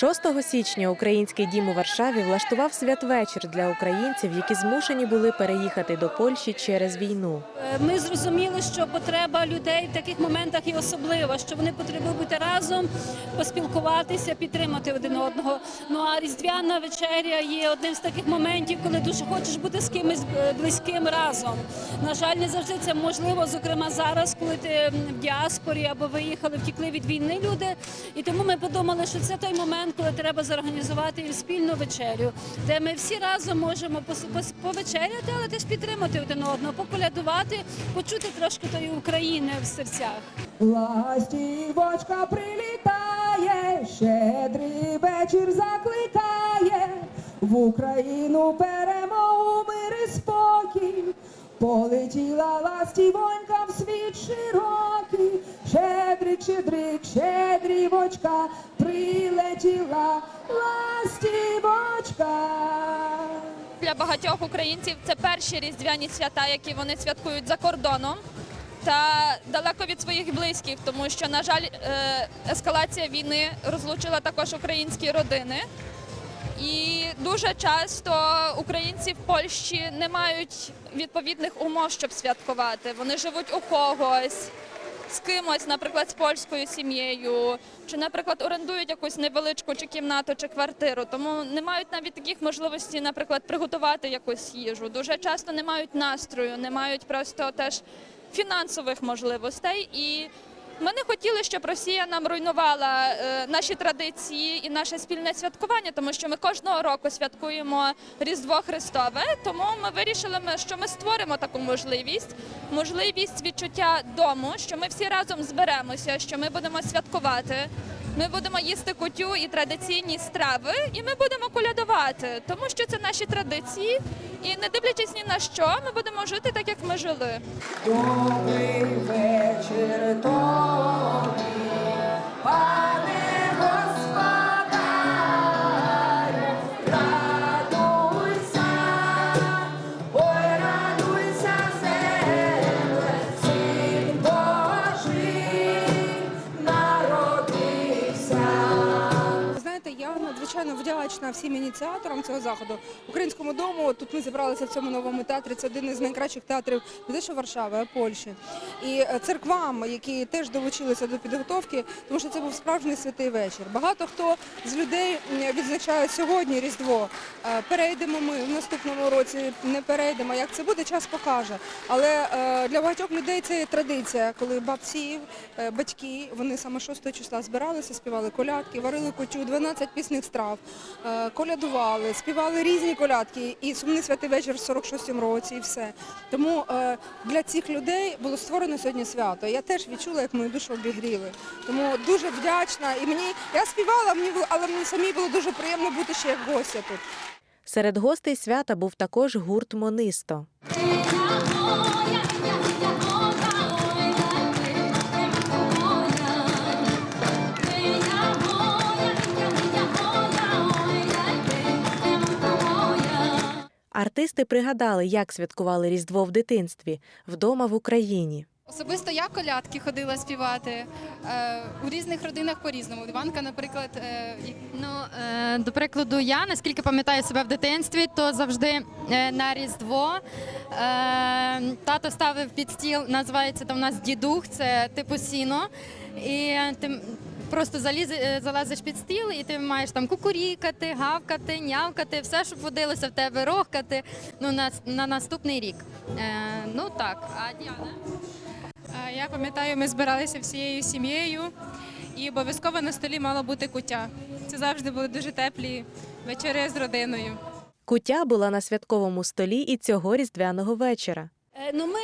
6 січня український дім у Варшаві влаштував святвечір для українців, які змушені були переїхати до Польщі через війну. Ми зрозуміли, що потреба людей в таких моментах є особлива, що вони потребують бути разом, поспілкуватися, підтримати один одного. Ну а різдвяна вечеря є одним з таких моментів, коли дуже хочеш бути з кимось близьким разом. На жаль, не завжди це можливо, зокрема зараз, коли ти в діаспорі або виїхали, втікли від війни люди. І тому ми подумали, що це той момент, коли треба зорганізувати спільну вечерю, де ми всі разом можемо повечеряти, але теж підтримати один одного, поколядувати, почути трошки тої України в серцях. Ластівочка прилітає, щедрий вечір закликає в Україну перемогу, мир і спокій. Полетіла ластівонька в світ широкий, щедрик, щедрівочка, прилетіла ластівочка. Для багатьох українців це перші різдвяні свята, які вони святкують за кордоном та далеко від своїх близьких, тому що, на жаль, е, ескалація війни розлучила також українські родини. І дуже часто українці в Польщі не мають відповідних умов, щоб святкувати. Вони живуть у когось. З кимось, наприклад, з польською сім'єю, чи, наприклад, орендують якусь невеличку чи кімнату, чи квартиру, тому не мають навіть таких можливостей, наприклад, приготувати якусь їжу. Дуже часто не мають настрою, не мають просто теж фінансових можливостей. І ми не хотіли, щоб Росія нам руйнувала е, наші традиції і наше спільне святкування, тому що ми кожного року святкуємо Різдво Христове. Тому ми вирішили, що ми створимо таку можливість, можливість відчуття дому, що ми всі разом зберемося, що ми будемо святкувати. Ми будемо їсти кутю і традиційні страви, і ми будемо колядувати, тому що це наші традиції. І не дивлячись ні на що, ми будемо жити так, як ми жили. Добрий вечір тобі, вдячна всім ініціаторам цього заходу. Українському дому тут ми зібралися в цьому новому театрі. Це один із найкращих театрів не що Варшави, а Польщі. І е, церквам, які теж долучилися до підготовки, тому що це був справжній святий вечір. Багато хто з людей відзначає сьогодні Різдво. Е, Перейдемо ми в наступному році, не перейдемо. Як це буде, час покаже. Але е, для багатьох людей це є традиція, коли бабці, батьки, вони саме 6 числа збиралися, співали колядки, варили кочу, 12 пісних страв, колядували, співали різні колядки і сумний святий вечір в 46-му році, і все. Тому е, для цих людей було створено сьогодні свято. Я теж відчула, як мою душу обігріли. Тому дуже вдячна. І мені я співала, мені але мені самі було дуже приємно бути ще як гостя тут. Серед гостей свята був також гурт Монисто. Артисти пригадали, як святкували Різдво в дитинстві вдома в Україні. Особисто я колядки ходила співати е, у різних родинах по-різному. Іванка, наприклад, е, Ну, е, до прикладу, я наскільки пам'ятаю себе в дитинстві, то завжди на Різдво тато ставив під стіл, називається там у нас дідух, це типу сіно. І ти просто заліз, е, залазиш під стіл, і ти маєш там кукурікати, гавкати, нявкати, все, щоб водилося в тебе, рохкати ну, на, на наступний рік. Е, ну так, а Діана? Я пам'ятаю, ми збиралися всією сім'єю і обов'язково на столі мало бути куття. Це завжди були дуже теплі вечори з родиною. Куття була на святковому столі і цього різдвяного вечора. Е, Ну, ми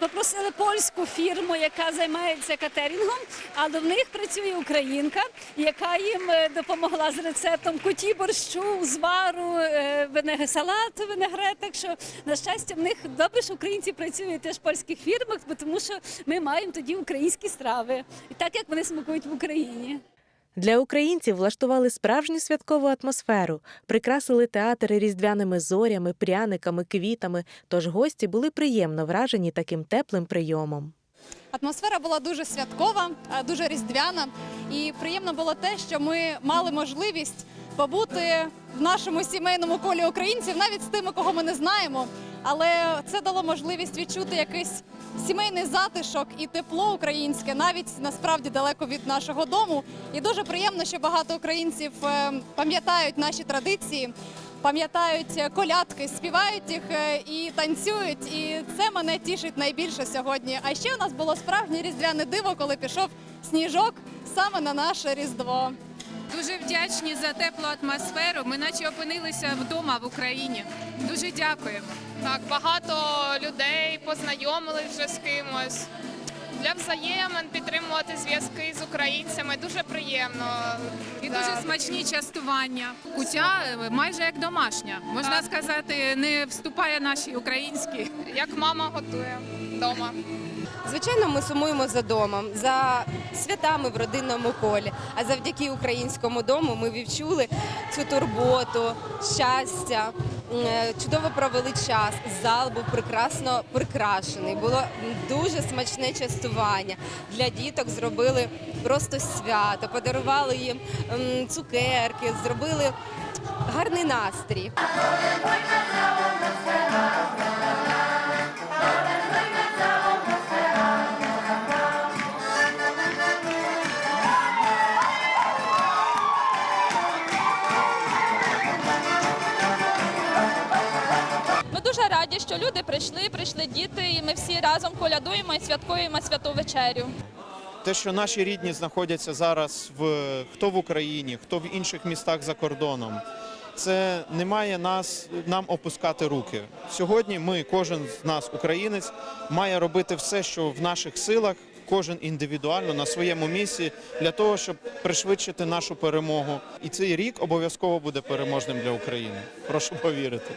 попросили польську фірму, яка займається катерінгом, але в них працює українка, яка їм е, допомогла з рецептом куті борщу, звару, е, винегре- салат, винегрет. Так що, на щастя, в них добре, що українці працюють теж в польських фірмах, тому що ми маємо тоді українські страви, і так як вони смакують в Україні. Для українців влаштували справжню святкову атмосферу, прикрасили театри різдвяними зорями, пряниками, квітами. Тож гості були приємно вражені таким теплим прийомом. Атмосфера була дуже святкова, е, дуже різдвяна. І приємно було те, що ми мали можливість побути в нашому сімейному колі українців, навіть з тими, кого ми не знаємо. Але це дало можливість відчути якийсь сімейний затишок і тепло українське, навіть насправді далеко від нашого дому. І дуже приємно, що багато українців е, пам'ятають наші традиції, пам'ятають колядки, співають їх е, і танцюють. І це мене тішить найбільше сьогодні. А ще у нас було справжнє різдвяне диво, коли пішов сніжок саме на наше різдво. Дуже вдячні за теплу атмосферу. Ми наче опинилися вдома в Україні. Дуже дякуємо. Так, багато людей познайомились вже з кимось. Для взаємин підтримувати зв'язки з українцями дуже приємно. І Да. дуже смачні частування. Кутя е, майже як домашня. Можна Так. сказати, не вступає наші українські. Як мама готує вдома. Звичайно, ми сумуємо за домом, за святами в родинному колі. А завдяки українському дому ми відчули цю турботу, щастя, е, чудово провели час. Зал був прекрасно прикрашений. Було дуже смачне частування. Для діток зробили просто свято, подарували їм цукерки, зробили гарний настрій. Раді, що люди прийшли, прийшли діти, і ми всі разом колядуємо і святкуємо святу вечерю. Те, що наші рідні знаходяться зараз в хто в Україні, хто в інших містах за кордоном, це не має нас нам опускати руки. Сьогодні ми, кожен з нас, українець, має робити все, що в наших силах, кожен індивідуально на своєму місці, для того, щоб пришвидшити нашу перемогу. І цей рік обов'язково буде переможним для України. Прошу повірити.